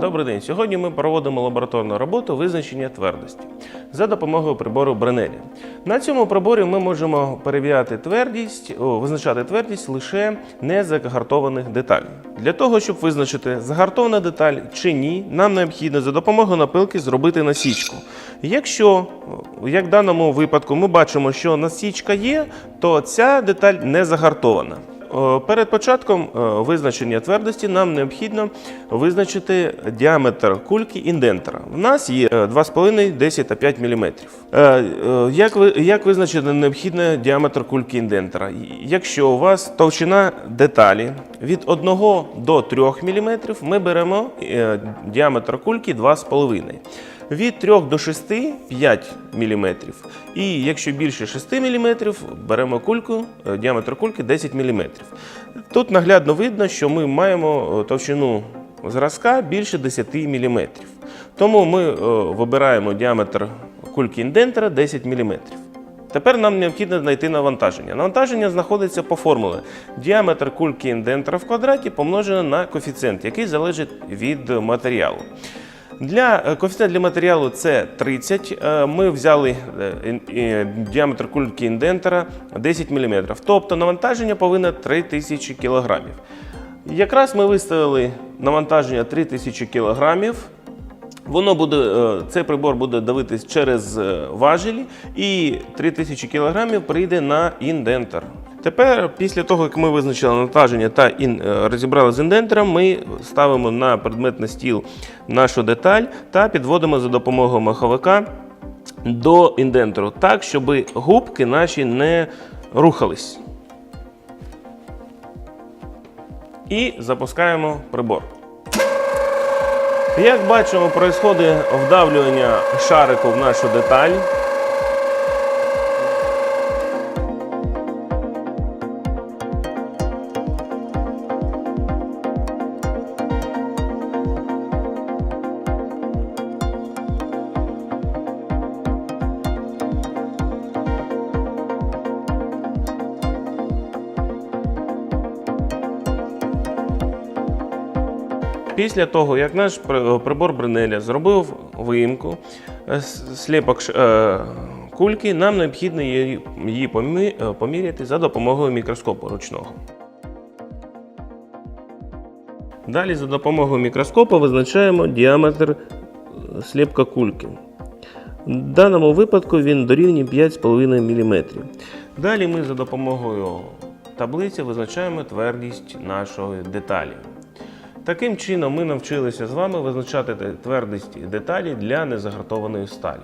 Добрий день. Сьогодні ми проводимо лабораторну роботу визначення твердості за допомогою прибору Бренелі. На цьому приборі ми можемо перевіряти твердість, визначати твердість лише незагартованих деталей. Для того, щоб визначити загартована деталь чи ні, нам необхідно за допомогою напилки зробити насічку. Якщо, як в даному випадку, ми бачимо, що насічка є, то ця деталь не загартована. Е, Перед початком е, визначення твердості нам необхідно визначити діаметр кульки індентера. У нас є е, 2,5, 10 та 5 мм. Як, ви- як визначити необхідний діаметр кульки індентера? Якщо у вас товщина деталі від 1 до 3 мм, ми беремо е, діаметр кульки 2,5 від 3 до 6 5 мм. І якщо більше 6 мм, беремо кульку, е, діаметр кульки 10 мм. Тут наглядно видно, що ми маємо е, товщину зразка більше 10 мм. Тому ми е, вибираємо діаметр кульки індентера 10 мм. Тепер нам необхідно знайти навантаження. Навантаження знаходиться по формулі. Діаметр кульки індентера в квадраті помножено на коефіцієнт, який залежить від матеріалу. Для е, коефіцієнт для матеріалу це 30. Е, Ми взяли е, діаметр кульки індентера 10 мм. Тобто навантаження повинно 3000 кг. Якраз ми виставили навантаження 3000 кг. Воно буде, цей прибор буде давитись через важелі, і 3000 кг прийде на індентер. Тепер, після того, як ми визначили навантаження та ін, е, розібрали з індентером, ми ставимо на предметний стіл нашу деталь та підводимо за допомогою маховика до індентеру, так, щоб губки наші не рухались. І запускаємо прибор. Як бачимо, происходить вдавлювання шарику в нашу деталь. Після того, як наш прибор Бренеля зробив виїмку е, сліпок е, кульки, нам необхідно її, її помі- е, поміряти за допомогою мікроскопу ручного. Далі за допомогою мікроскопу визначаємо діаметр е, сліпка кульки. В даному випадку він дорівнює 5,5 мм. Далі ми за допомогою таблиці визначаємо твердість нашої деталі. Таким чином ми навчилися з вами визначати твердість деталі для незагартованої сталі.